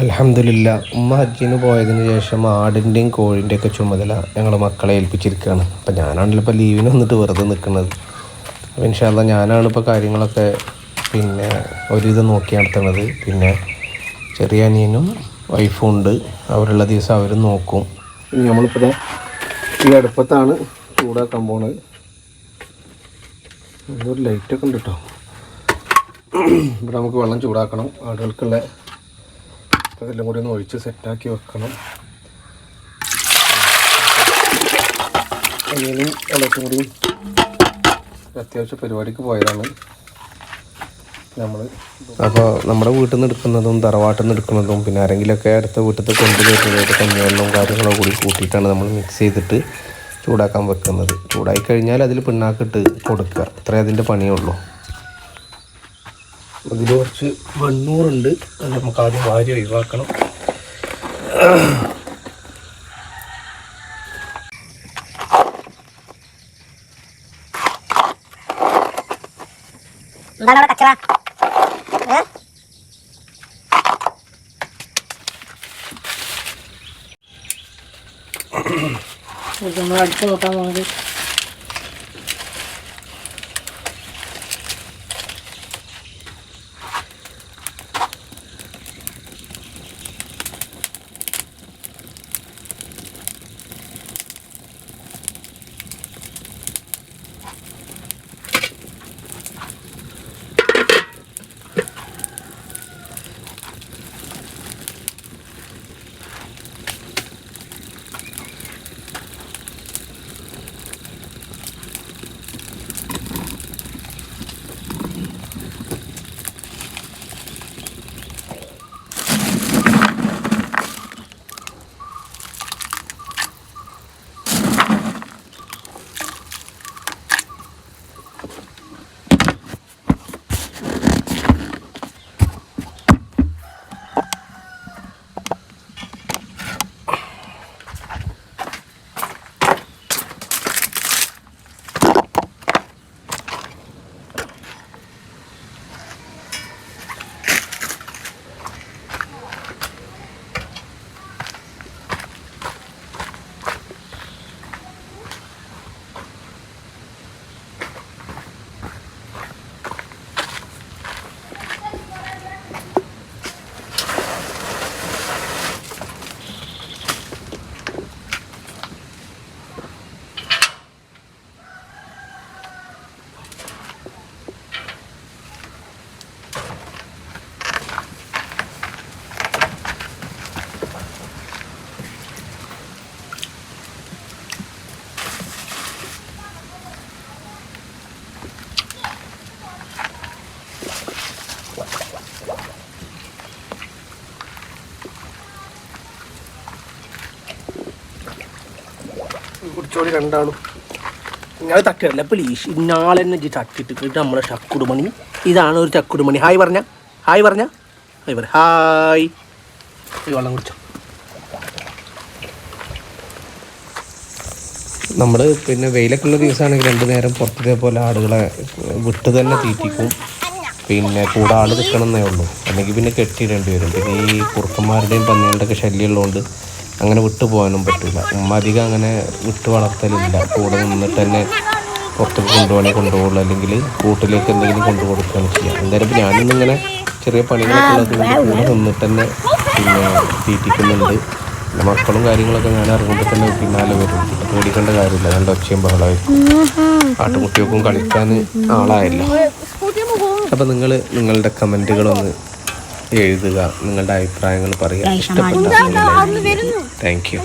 അലഹമില്ല ഉമ്മ ഹജ്ജിന് പോയതിന് ശേഷം ആടിന്റെയും കോഴിന്റെയും ഒക്കെ ചുമതല ഞങ്ങൾ മക്കളെ ഏൽപ്പിച്ചിരിക്കുകയാണ് അപ്പം ഞാനാണല്ലോ ഇപ്പോൾ ലീവിന് വന്നിട്ട് വെറുതെ നിൽക്കുന്നത് അപ്പം ഇൻഷാല്ല ഞാനാണ് ഇപ്പോൾ കാര്യങ്ങളൊക്കെ പിന്നെ ഒരുവിധം നോക്കി നടത്തുന്നത് പിന്നെ ചെറിയ അനിയനും വൈഫും ഉണ്ട്. അവരുള്ള ദിവസം അവരും നോക്കും. നമ്മളിപ്പോൾ ഈ അടുപ്പത്താണ് ചൂടാക്കാൻ പോണത്. ഒരു ലൈറ്റൊക്കെ ഉണ്ട് കേട്ടോ ഇവിടെ നമുക്ക് വെള്ളം ചൂടാക്കണം. ആടുകൾക്കുള്ള അതെല്ലാം കൂടി ഒന്ന് ഒഴിച്ച് സെറ്റാക്കി വെക്കണം. അനിയനും എല്ലാത്തും കൂടി അത്യാവശ്യം പരിപാടിക്ക് പോയതാണ്. നമ്മൾ അപ്പോൾ നമ്മുടെ വീട്ടിൽ നിന്ന് എടുക്കുന്നതും തറവാട്ടിൽ നിന്ന് എടുക്കുന്നതും പിന്നെ ആരെങ്കിലുമൊക്കെ അടുത്ത വീട്ടിൽ കൊണ്ടുവരുന്നതായിട്ട് കഞ്ഞിവെള്ളവും കാര്യങ്ങളോ കൂടി കൂട്ടിയിട്ടാണ് നമ്മൾ മിക്സ് ചെയ്തിട്ട് ചൂടാക്കാൻ വെക്കുന്നത്. ചൂടായി കഴിഞ്ഞാൽ അതിൽ പിണ്ണാക്കിട്ട് കൊടുക്കുക. അത്രേ അതിന്റെ പണിയേ ഉള്ളൂ. അതിൽ കുറച്ച് വെണ്ണൂറുണ്ട്. അത് നമുക്ക് ആദ്യം വാരി ഒഴിവാക്കണം. എന്താണ് അവിടെ കച്ചറ നമ്മൾ അടുത്ത് നോക്കാൻ പോകുന്നത് കുടിച്ചോളി രണ്ടാളും. നിങ്ങൾ തട്ടില്ല പ്ലീസ് ഇന്നാളെ തന്നെ ഇജ്ജ് തട്ടിട്ട് നമ്മളെ ചക്കുടുമണി. ഇതാണ് ഒരു ചക്കുടുമണി. ഹായ് പറഞ്ഞ? ഹായ് പറഞ്ഞ? ഹായ് പറ. ഹായ്. ഈ വെള്ളം കുടിച്ചോ. നമ്മൾ പിന്നെ വെയിലൊക്കെ ഉള്ള ദിവസമാണെങ്കിൽ രണ്ടു നേരം പുറത്തേ പോലെ ആടുകളെ വിട്ട് തന്നെ തീറ്റിക്കും. പിന്നെ കൂടെ ആൾ നിൽക്കണമെന്നേ ഉള്ളൂ. അല്ലെങ്കിൽ പിന്നെ കെട്ടിയിടേണ്ടി വരും. പിന്നെ ഈ കുറുക്കന്മാരുടെയും പന്നികളുടെയൊക്കെ ശല്യമുള്ളതുകൊണ്ട് അങ്ങനെ വിട്ടു പോകാനും പറ്റില്ല. ഉമ്മ അധികം അങ്ങനെ വിട്ടു വളർത്തലില്ല. കൂടെ നിന്നിട്ട് തന്നെ പുറത്തേക്ക് കൊണ്ടുപോകണേ കൊണ്ടുപോകുള്ളൂ. അല്ലെങ്കിൽ കൂട്ടിലേക്ക് എന്തെങ്കിലും കൊണ്ടു കൊടുക്കുകയാണ് ചെയ്യുക എന്തായാലും ഇപ്പം ഞാനിന്നിങ്ങനെ ചെറിയ പണികളൊക്കെ ഉള്ളത് കൊണ്ട് കൂടെ നിന്നിട്ട് തന്നെ പിന്നെ തീറ്റിക്കുന്നുണ്ട്. പിന്നെ മക്കളും കാര്യങ്ങളൊക്കെ ഞാൻ അറിയുമ്പോൾ തന്നെ പിന്നാലെ വരും. പേടിക്കേണ്ട കാര്യമില്ല. നല്ല ഒച്ചയും ബഹളമായിരിക്കും ആട്ടുകുട്ടികൾക്കും കളിക്കാൻ ആളായല്ലോ. അപ്പം നിങ്ങൾ നിങ്ങളുടെ കമന്റുകളൊന്ന് എഴുതുക നിങ്ങളുടെ അഭിപ്രായങ്ങൾ പറയുക. ഇഷ്ടപ്പെട്ട താങ്ക് യു